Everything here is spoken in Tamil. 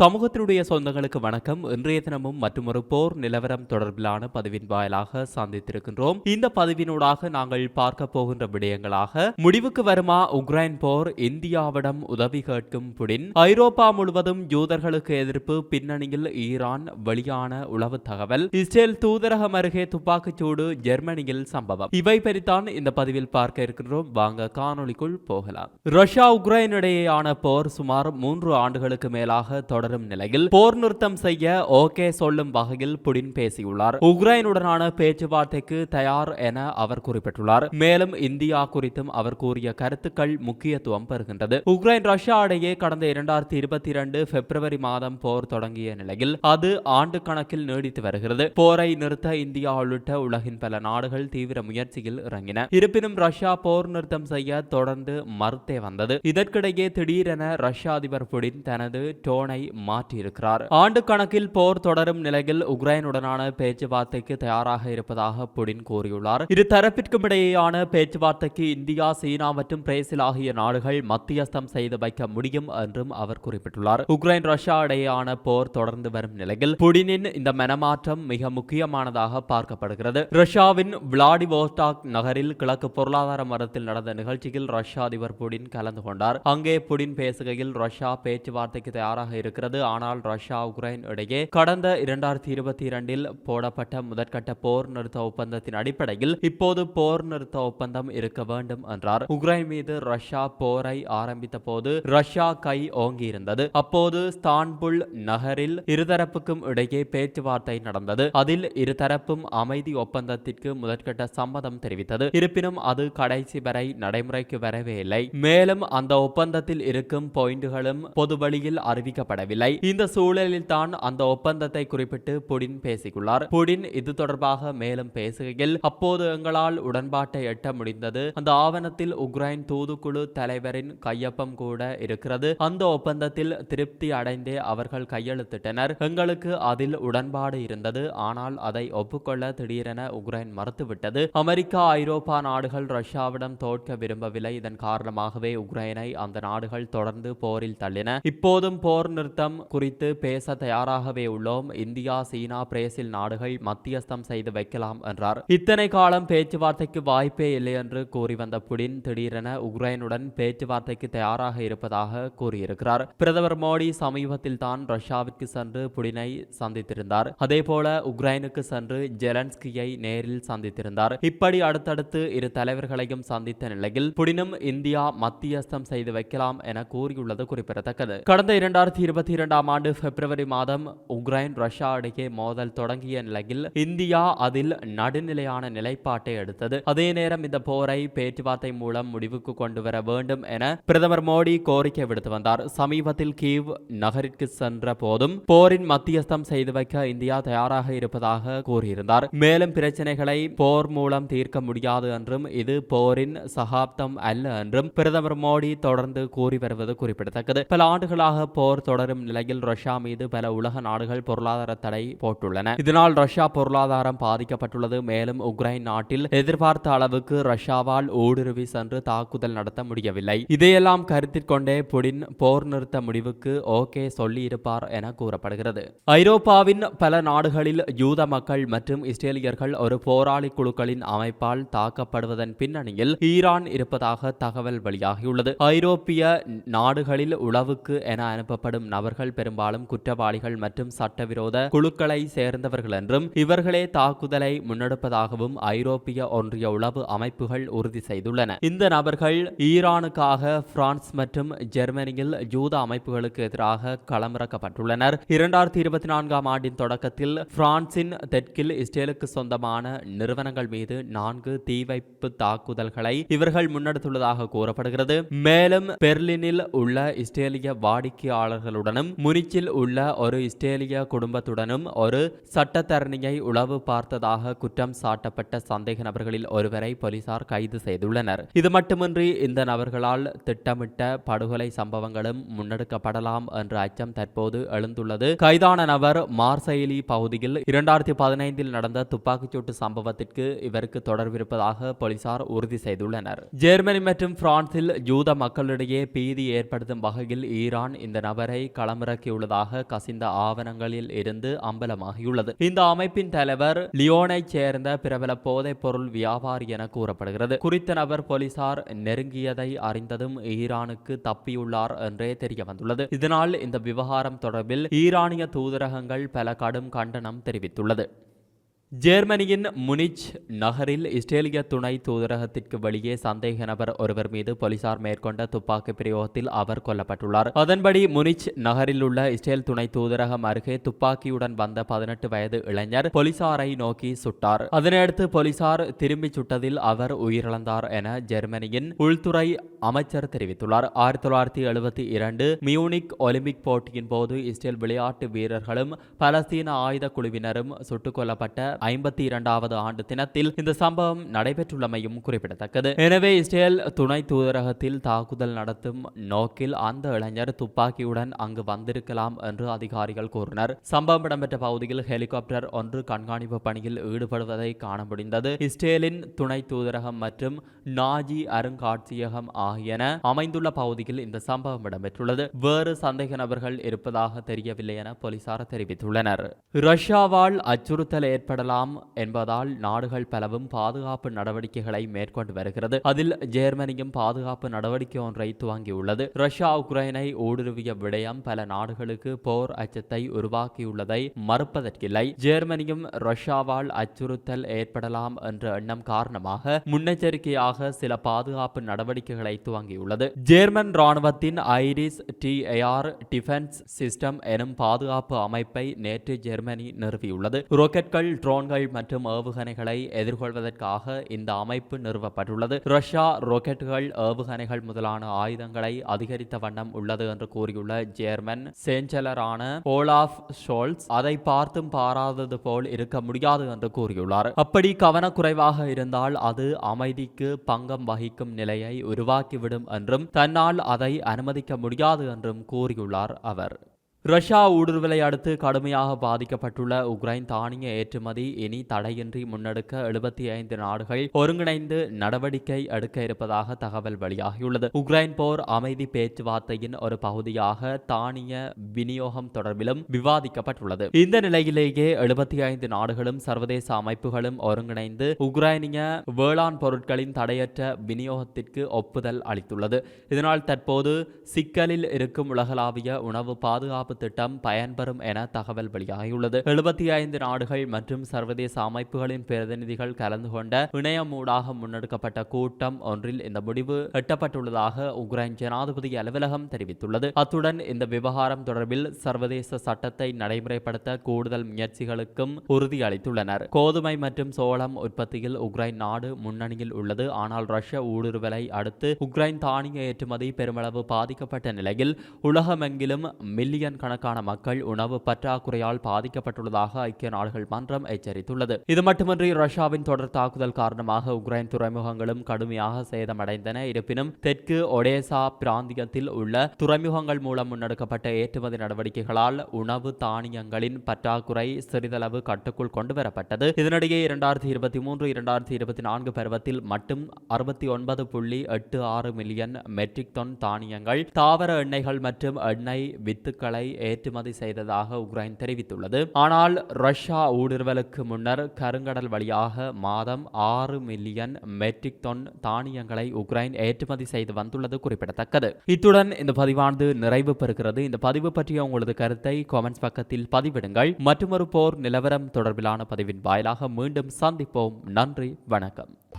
சமூகத்தினுடைய சொந்தங்களுக்கு வணக்கம். இன்றைய தினமும் மற்றொரு போர் நிலவரம் தொடர்பிலான பதிவின் வாயிலாக சந்தித்திருக்கின்றோம். இந்த பதிவினூடாக நாங்கள் பார்க்க போகின்ற விடயங்களாக முடிவுக்கு வருமா? உக்ரைன் போர் இந்தியாவிடம் உதவி கேட்கும் புடின். ஐரோப்பா முழுவதும் யூதர்களுக்கு எதிர்ப்பு பின்னணியில் ஈரான் வெளியான உளவு தகவல். இஸ்ரேல் தூதரகம் அருகே துப்பாக்கிச்சூடு ஜெர்மனியில் சம்பவம். இவை பறித்தான் இந்த பதிவில் பார்க்க இருக்கின்றோம். வாங்க காணொளிக்குள் போகலாம். ரஷ்யா உக்ரைன் இடையேயான போர் சுமார் மூன்று ஆண்டுகளுக்கு மேலாக தொடர் தொடரும் நிலையில் போர் நிறுத்தம் செய்ய ஓகே சொல்லும் வகையில் புடின் பேசியுள்ளார். உக்ரைனுடனான பேச்சுவார்த்தைக்கு தயார் என அவர் குறிப்பிட்டுள்ளார். மேலும் இந்தியா குறித்தும் அவர் கூறிய கருத்துக்கள் முக்கியத்துவம் பெறுகின்றது. உக்ரைன் ரஷ்யா இடையே கடந்த இரண்டாயிரத்தி இருபத்தி இரண்டு பிப்ரவரி மாதம் போர் தொடங்கிய நிலையில் அது ஆண்டு கணக்கில் நீடித்து வருகிறது. போரை நிறுத்த இந்தியா உள்ளிட்ட உலகின் பல நாடுகள் தீவிர முயற்சியில் இறங்கின. இருப்பினும் ரஷ்யா போர் நிறுத்தம் செய்ய தொடர்ந்து மறுத்தே வந்தது. இதற்கிடையே திடீரென ரஷ்ய அதிபர் புடின் தனது டோனை மாற்றியிருக்கிறார். ஆண்டு கணக்கில் போர் தொடரும் நிலையில் உக்ரைனுடனான பேச்சுவார்த்தைக்கு தயாராக இருப்பதாக புடின் கூறியுள்ளார். இரு தரப்பிற்கும் இடையேயான பேச்சுவார்த்தைக்கு இந்தியா சீனா மற்றும் பிரேசில் ஆகிய நாடுகள் மத்தியஸ்தம் செய்து வைக்க முடியும் என்றும் அவர் குறிப்பிட்டுள்ளார். உக்ரைன் ரஷ்யா இடையேயான போர் தொடர்ந்து வரும் நிலையில் புடினின் இந்த மனமாற்றம் மிக முக்கியமானதாக பார்க்கப்படுகிறது. ரஷ்யாவின் விளாடிவோஸ்டாக் நகரில் கிழக்கு பொருளாதார மரத்தில் நடந்த நிகழ்ச்சியில் ரஷ்யா அதிபர் புடின் கலந்து கொண்டார். அங்கே புடின் பேசுகையில் ரஷ்யா பேச்சுவார்த்தைக்கு தயாராக இருக்கிறது ஆனால் ரஷ்யா உக்ரைன் இடையே கடந்த இரண்டாயிரத்தி இருபத்தி இரண்டில் போடப்பட்ட முதற்கட்ட போர் நிறுத்த ஒப்பந்தத்தின் அடிப்படையில் இப்போது போர் நிறுத்த ஒப்பந்தம் இருக்க வேண்டும் என்றார். உக்ரைன் மீது ரஷ்யா போரை ஆரம்பித்த போது ரஷ்யா கை ஓங்கியிருந்தது. அப்போது ஸ்தான்புல் நகரில் இருதரப்புக்கும் இடையே பேச்சுவார்த்தை நடந்தது. அதில் இருதரப்பும் அமைதி ஒப்பந்தத்திற்கு முதற்கட்ட சம்மதம் தெரிவித்தது. இருப்பினும் அது கடைசி வரை நடைமுறைக்கு வரவே இல்லை. மேலும் அந்த ஒப்பந்தத்தில் இருக்கும் பாயிண்டுகளும் பொது வழியில் அறிவிக்கப்படவில்லை இந்த சூழலில் தான் அந்த ஒப்பந்தத்தை குறிப்பிட்டு புடின் பேசியுள்ளார் புடின் இது தொடர்பாக மேலும் பேசுகையில் அப்போது எங்களால் உடன்பாட்டை எட்ட முடிந்தது. அந்த ஆவணத்தில் உக்ரைன் தூதுக்குழு தலைவரின் கையொப்பம் கூட இருக்கிறது. அந்த ஒப்பந்தத்தில் திருப்தி அடைந்தே அவர்கள் கையெழுத்திட்டனர். எங்களுக்கு அதில் உடன்பாடு இருந்தது. ஆனால் அதை ஒப்புக்கொள்ள திடீரென உக்ரைன் மறுத்துவிட்டது. அமெரிக்கா ஐரோப்பா நாடுகள் ரஷ்யாவிடம் தோற்க விரும்பவில்லை. இதன் காரணமாகவே உக்ரைனை அந்த நாடுகள் தொடர்ந்து போரில் தள்ளின. இப்போதும் போர் நிறுத்த நிறுத்தம் குறித்து பேச தயாராகவே உள்ளோம். இந்தியா சீனா பிரேசில் நாடுகள் மத்தியஸ்தம் செய்து வைக்கலாம் என்றார். இத்தனை காலம் பேச்சுவார்த்தைக்கு வாய்ப்பே இல்லை என்று கூறி வந்த புடின் திடீரென உக்ரைனுடன் பேச்சுவார்த்தைக்கு தயாராக இருப்பதாக கூறியிருக்கிறார். பிரதமர் மோடி சமீபத்தில் தான் ரஷ்யாவிற்கு சென்று புடினை சந்தித்திருந்தார். அதேபோல உக்ரைனுக்கு சென்று ஜெலன்ஸ்கியை நேரில் சந்தித்திருந்தார். இப்படி அடுத்தடுத்து இரு தலைவர்களையும் சந்தித்த நிலையில் புடினும் இந்தியா மத்தியஸ்தம் செய்து வைக்கலாம் என கூறியுள்ளது குறிப்பிடத்தக்கது. கடந்த இரண்டாயிரத்தி இருபத்தி இரண்டாம் ஆண்டு பிப்ரவரி மாதம் உக்ரைன் ரஷ்யா இடையே மோதல் தொடங்கிய நிலையில் இந்தியா அதில் நடுநிலையான நிலைப்பாட்டை எடுத்தது. அதே நேரம் இந்த போரை பேச்சுவார்த்தை மூலம் முடிவுக்கு கொண்டு வர வேண்டும் என பிரதமர் மோடி கோரிக்கை விடுத்து வந்தார். சமீபத்தில் கீவ் நகரிற்கு சென்ற போதும் போரின் மத்தியஸ்தம் செய்து வைக்க இந்தியா தயாராக இருப்பதாக கூறியிருந்தார். மேலும் பிரச்சனைகளை போர் மூலம் தீர்க்க முடியாது என்றும் இது போரின் சகாப்தம் அல்ல என்றும் பிரதமர் மோடி தொடர்ந்து கூறி வருவது குறிப்பிடத்தக்கது. பல ஆண்டுகளாக போர் தொடரும் நிலையில் ரஷ்யா மீது பல உலக நாடுகள் பொருளாதார தடை போட்டுள்ளன. இதனால் ரஷ்யா பொருளாதாரம் பாதிக்கப்பட்டுள்ளது. மேலும் உக்ரைன் நாட்டில் எதிர்பார்த்த அளவுக்கு ரஷ்யாவால் ஊடுருவி சென்று தாக்குதல் நடத்த முடியவில்லை. இதையெல்லாம் கருத்தில் கொண்டே புடின் போர் நிறுத்த முடிவுக்கு ஓகே சொல்லியிருப்பார் என கூறப்படுகிறது. ஐரோப்பாவின் பல நாடுகளில் யூத மக்கள் மற்றும் இஸ்ரேலியர்கள் ஒரு போராளி குழுக்களின் அமைப்பால் தாக்கப்படுவதன் பின்னணியில் ஈரான் இருப்பதாக தகவல் வெளியாகியுள்ளது. ஐரோப்பிய நாடுகளில் உளவுக்கு என அனுப்பப்படும் நபர்கள் பெரும்பாலும் குற்றவாளிகள் மற்றும் சட்டவிரோத குழுக்களை சேர்ந்தவர்கள் என்றும் இவர்களே தாக்குதலை முன்னெடுப்பதாகவும் ஐரோப்பிய ஒன்றிய உளவு அமைப்புகள் உறுதி செய்துள்ளன. இந்த நபர்கள் ஈரானுக்காக பிரான்ஸ் மற்றும் ஜெர்மனியில் ஜூத அமைப்புகளுக்கு எதிராக களமிறக்கப்பட்டுள்ளனர். இரண்டாயிரத்தி இருபத்தி நான்காம் ஆண்டின் தொடக்கத்தில் பிரான்சின் தெற்கில் இஸ்ரேலுக்கு சொந்தமான நிறுவனங்கள் மீது நான்கு தீ வைப்பு தாக்குதல்களை இவர்கள் முன்னெடுத்துள்ளதாக கூறப்படுகிறது. மேலும் பெர்லினில் உள்ள இஸ்ரேலிய வாடிக்கையாளர்களுடனும் முனிச்சில் உள்ள ஒரு இஸ்ரேலிய குடும்பத்துடனும் ஒரு சட்டத்தரணியை உளவு பார்த்ததாக குற்றம் சாட்டப்பட்ட சந்தேக நபர்களில் ஒருவரை போலீசார் கைது செய்துள்ளனர். இது மட்டுமின்றி இந்த நபர்களால் திட்டமிட்ட படுகொலை சம்பவங்களும் முன்னெடுக்கப்படலாம் என்ற அச்சம் தற்போது எழுந்துள்ளது. கைதான நபர் மார்சைலி பகுதியில் இரண்டாயிரத்தி பதினைந்தில் நடந்த துப்பாக்கிச்சூட்டு சம்பவத்திற்கு இவருக்கு தொடர்பிருப்பதாக போலீசார் உறுதி செய்துள்ளனர். ஜெர்மனி மற்றும் பிரான்சில் யூத மக்களிடையே பீதி ஏற்படுத்தும் வகையில் ஈரான் இந்த நபரை கள களமிறக்கியுள்ளதாக கசிந்த ஆவணங்களில் இருந்து அம்பலமாகியுள்ளது. இந்த அமைப்பின் தலைவர் லியோனை சேர்ந்த பிரபல போதைப் பொருள் வியாபாரி என கூறப்படுகிறது. குறித்த நபர் போலீசார் நெருங்கியதை அறிந்ததும் ஈரானுக்கு தப்பியுள்ளார் என்றே தெரிய வந்துள்ளது இதனால் இந்த விவகாரம் தொடர்பில் ஈரானிய தூதரகங்கள் பல கடும் கண்டனம் தெரிவித்துள்ளது. ஜெர்மனியின் முனிச் நகரில் இஸ்ரேலிய துணை தூதரகத்திற்கு வெளியே சந்தேக நபர் ஒருவர் மீது போலீசார் மேற்கொண்ட துப்பாக்கி பிரயோகத்தில் அவர் கொல்லப்பட்டுள்ளார். அதன்படி முனிச் நகரில் உள்ள இஸ்ரேல் துணை தூதரகம் அருகே துப்பாக்கியுடன் வந்த பதினெட்டு வயது இளைஞர் போலீசாரை நோக்கி சுட்டார். அதனையடுத்து போலீசார் திரும்பி சுட்டதில் அவர் உயிரிழந்தார் என ஜெர்மனியின் உள்துறை அமைச்சர் தெரிவித்துள்ளார். ஆயிரத்தி தொள்ளாயிரத்தி எழுபத்தி இரண்டு மியூனிக் ஒலிம்பிக் போட்டியின் போது இஸ்ரேல் விளையாட்டு வீரர்களும் பலஸ்தீன ஆயுத குழுவினரும் சுட்டுக் கொல்லப்பட்ட ஐம்பத்தி இரண்டாவது ஆண்டு தினத்தில் இந்த சம்பவம் நடைபெற்றுள்ளமையும் குறிப்பிடத்தக்கது. எனவே இஸ்ரேல் துணை தூதரகத்தில் தாக்குதல் நடத்தும் நோக்கில் அந்த இளைஞர் துப்பாக்கியுடன் அங்கு வந்திருக்கலாம் என்று அதிகாரிகள் கூறினர். சம்பவம் இடம்பெற்ற பகுதியில் ஹெலிகாப்டர் ஒன்று கண்காணிப்பு பணியில் ஈடுபடுவதை காண முடிந்தது. இஸ்ரேலின் துணை தூதரகம் மற்றும் நாஜி அருங்காட்சியகம் ஆகியன அமைந்துள்ள பகுதியில் இந்த சம்பவம் இடம்பெற்றுள்ளது. வேறு சந்தேக நபர்கள் இருப்பதாக தெரியவில்லை என போலீசார் தெரிவித்துள்ளனர். ரஷ்யாவால் அச்சுறுத்தல் ஏற்படலாம் என்பதால் நாடுகள் பலவும் பாதுகாப்பு நடவடிக்கைகளை மேற்கொண்டு வருகிறது. அதில் ஜெர்மனியும் பாதுகாப்பு நடவடிக்கை ஒன்றை துவங்கியுள்ளது. ரஷ்யா உக்ரைனை ஊடுருவிய விடயம் பல நாடுகளுக்கு போர் அச்சத்தை உருவாக்கியுள்ளதை மறுப்பதற்கில்லை. ஜெர்மனியும் ரஷ்யாவால் அச்சுறுத்தல் ஏற்படலாம் என்ற எண்ணம் காரணமாக முன்னெச்சரிக்கையாக சில பாதுகாப்பு நடவடிக்கைகளை துவங்கியுள்ளது. ஜெர்மன் ராணுவத்தின் IRIS T air defence system எனும் பாதுகாப்பு அமைப்பை நேற்று ஜெர்மனி நிறுவியுள்ளது. ராக்கெட்கள் ட்ரோன்கள் மற்றும் ஏவுகணைகளை எதிர்கொள்வதற்காக இந்த அமைப்பு நிறுவப்பட்டுள்ளது. ரஷ்யா ராக்கெட்டுகள் ஏவுகணைகள் முதலான ஆயுதங்களை அதிகரித்த வண்ணம் உள்ளது என்று கூறியுள்ள ஜேர்மன் சேஞ்சலரான போலாஃப் ஷோல்ஸ் அதை பார்த்தும் பாராதது போல் இருக்க முடியாது என்று கூறியுள்ளார். அப்படி கவனக்குறைவாக இருந்தால் அது அமைதிக்கு பங்கம் வகிக்கும் நிலையை உருவாக்கிவிடும் என்றும் தன்னால் அதை அனுமதிக்க முடியாது என்றும் கூறியுள்ளார் அவர். ரஷ்யா ஊடுருவலை அடுத்து கடுமையாக பாதிக்கப்பட்டுள்ள உக்ரைன் தானிய ஏற்றுமதி இனி தடையின்றி முன்னெடுக்க எழுபத்தி ஐந்து நாடுகள் ஒருங்கிணைந்து நடவடிக்கை எடுக்க இருப்பதாக தகவல் வெளியாகியுள்ளது. உக்ரைன் போர் அமைதி பேச்சுவார்த்தையின் ஒரு பகுதியாக தானிய விநியோகம் தொடர்பிலும் விவாதிக்கப்பட்டுள்ளது. இந்த நிலையிலேயே எழுபத்தி ஐந்து நாடுகளும் சர்வதேச அமைப்புகளும் ஒருங்கிணைந்து உக்ரைனிய வேளாண் பொருட்களின் தடையற்ற விநியோகத்திற்கு ஒப்புதல் அளித்துள்ளது. இதனால் தற்போது சிக்கலில் இருக்கும் உலகளாவிய உணவு பாதுகாப்பு திட்டம் பயன்பெறும் என தகவல் வெளியாகியுள்ளது. எழுபத்தி ஐந்து நாடுகள் மற்றும் சர்வதேச அமைப்புகளின் பிரதிநிதிகள் கலந்து கொண்ட இணையமூடாக முன்னெடுக்கப்பட்ட கூட்டம் ஒன்றில் இந்த முடிவு எட்டப்பட்டுள்ளதாக உக்ரைன் ஜனாதிபதி அலுவலகம் தெரிவித்துள்ளது. அத்துடன் இந்த விவகாரம் தொடர்பில் சர்வதேச சட்டத்தை நடைமுறைப்படுத்த கூடுதல் முயற்சிகளுக்கும் உறுதியளித்துள்ளனர். கோதுமை மற்றும் சோளம் உற்பத்தியில் உக்ரைன் நாடு முன்னணியில் உள்ளது. ஆனால் ரஷ்ய ஊடுருவலை அடுத்து உக்ரைன் தானிய ஏற்றுமதி பெருமளவு பாதிக்கப்பட்ட நிலையில் உலகமெங்கிலும் மில்லியன் மில்லியன் கணக்கான மக்கள் உணவு பற்றாக்குறையால் பாதிக்கப்பட்டுள்ளதாக ஐக்கிய நாடுகள் மன்றம் எச்சரித்துள்ளது. இது மட்டுமின்றி ரஷ்யாவின் தொடர் தாக்குதல் காரணமாக உக்ரைன் துறைமுகங்களும் கடுமையாக சேதமடைந்தன. இருப்பினும் தெற்கு ஒடேசா பிராந்தியத்தில் உள்ள துறைமுகங்கள் மூலம் முன்னெடுக்கப்பட்ட ஏற்றுமதி நடவடிக்கைகளால் உணவு தானியங்களின் பற்றாக்குறை சிறிதளவு கட்டுக்குள் கொண்டுவரப்பட்டது. இதனிடையே இரண்டாயிரத்தி இருபத்தி மூன்று இரண்டாயிரத்தி இருபத்தி நான்கு பருவத்தில் மட்டும் அறுபத்தி ஒன்பது புள்ளி எட்டு ஆறு மில்லியன் மெட்ரிக் டன் தானியங்கள் தாவர எண்ணெய்கள் மற்றும் எண்ணெய் வித்துக்களை ஏற்றுமதி செய்ததாக உக்ரைன் தெரிவித்துள்ளது. ஆனால் ரஷ்யா ஊடுருவலுக்கு முன்னர் கருங்கடல் வழியாக மாதம் ஆறு மில்லியன் மெட்ரிக் டன் தானியங்களை உக்ரைன் ஏற்றுமதி செய்து வந்துள்ளது குறிப்பிடத்தக்கது. இத்துடன் இந்த பதிவானது நிறைவு பெறுகிறது. இந்த பதிவு பற்றிய உங்களது கருத்தை காமெண்ட்ஸ் பக்கத்தில் பதிவிடுங்கள். மற்றொரு போர் நிலவரம் தொடர்பிலான பதிவின் வாயிலாக மீண்டும் சந்திப்போம். நன்றி வணக்கம்.